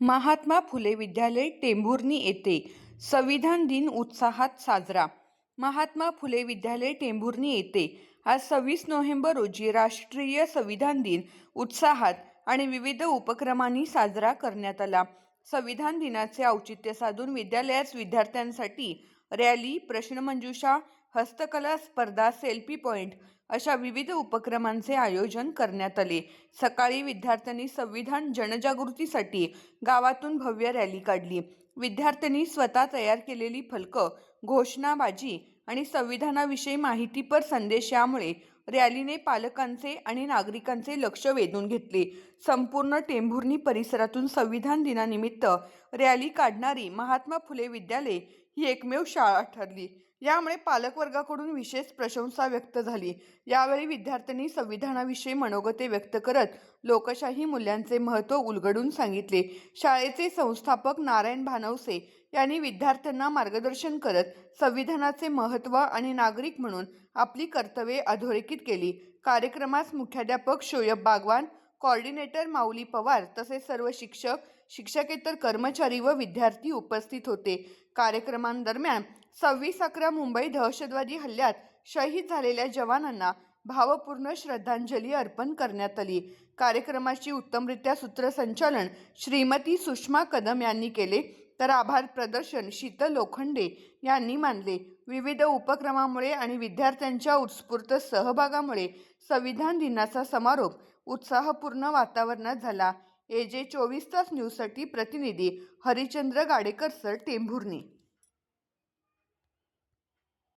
महात्मा फुले विद्यालय टेंभुर्णी येथे संविधान दिन उत्साहात साजरा. महात्मा फुले विद्यालय टेंभुर्णी येथे आज सव्वीस नोव्हेंबर रोजी राष्ट्रीय संविधान दिन उत्साहात आणि विविध उपक्रमांनी साजरा करण्यात आला. संविधान दिनाचे औचित्य साधून विद्यालयात विद्यार्थ्यांसाठी रॅली प्रश्नमंजुषा हस्तकला स्पर्धा सेल्फी पॉईंट अशा विविध उपक्रमांचे आयोजन करण्यात आले. सकाळी विद्यार्थ्यांनी संविधान जनजागृतीसाठी गावातून भव्य रॅली काढली. विद्यार्थ्यांनी स्वतः तयार केलेली फलकं घोषणाबाजी आणि संविधानाविषयी माहितीपर संदेश यामुळे रॅलीने पालकांचे आणि नागरिकांचे लक्ष वेधून घेतले. संपूर्ण टेंभुर्णी परिसरातून संविधान दिनानिमित्त रॅली काढणारी महात्मा फुले विद्यालय ही एकमेव शाळा ठरली. यामुळे पालकवर्गाकडून विशेष प्रशंसा व्यक्त झाली. यावेळी विद्यार्थ्यांनी संविधानाविषयी मनोगते व्यक्त करत लोकशाही मूल्यांचे महत्त्व उलगडून सांगितले. शाळेचे संस्थापक नारायण भानवसे यांनी विद्यार्थ्यांना मार्गदर्शन करत संविधानाचे महत्त्व आणि नागरिक म्हणून आपली कर्तव्ये अधोरेखित केली. कार्यक्रमास मुख्याध्यापक शोयब बागवान कॉर्डिनेटर माऊली पवार तसेच सर्व शिक्षक शिक्षकेतर कर्मचारी व विद्यार्थी उपस्थित होते. कार्यक्रमांदरम्यान सव्वीस अकरा मुंबई दहशतवादी हल्ल्यात शहीद झालेल्या जवानांना भावपूर्ण श्रद्धांजली अर्पण करण्यात आली. कार्यक्रमाची उत्तमरित्या सूत्रसंचालन श्रीमती सुषमा कदम यांनी केले. तर आभार प्रदर्शन शीतल लोखंडे यांनी मानले. विविध उपक्रमामुळे आणि विद्यार्थ्यांच्या उत्स्फूर्त सहभागामुळे संविधान दिनाचा समारोप उत्साहपूर्ण वातावरणात झाला. ए जे चोवीस तास न्यूजसाठी प्रतिनिधी हरिचंद्र गाडेकर सर टेंभुर्णी.